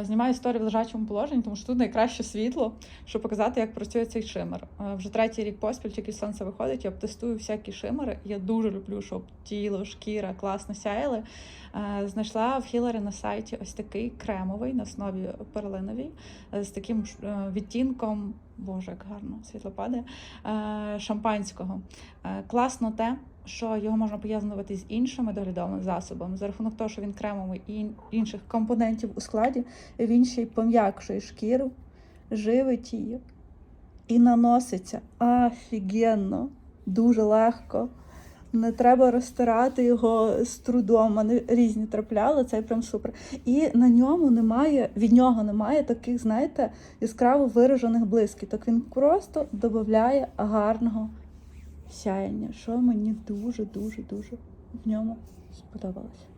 Е, Знімаю історію в лежачому положенні, тому що тут найкраще світло, щоб показати, як працює цей шимер. Е, Вже третій рік поспіль, тільки сонце виходить, я тестую всякі шимери. Я дуже люблю, щоб тіло, шкіра класно сяяли. Е, Знайшла в Хіларі на сайті ось такий кремовий на основі перлиновій з таким відтінком. Боже, як гарно світло падає е, шампанського. Е, Класно те, що його можна поєднувати з іншими доглядовими засобами. За рахунок того, що він кремовий і інших компонентів у складі, він ще й пом'якшує шкіру, живить її і наноситься офігенно, дуже легко. Не треба розтирати його з трудом. Вони різні трапляли, це прям супер. І на ньому немає, від нього немає таких, знаєте, яскраво виражених блискіток. Він просто додає гарного сяєння, що мені дуже, дуже, в ньому сподобалось.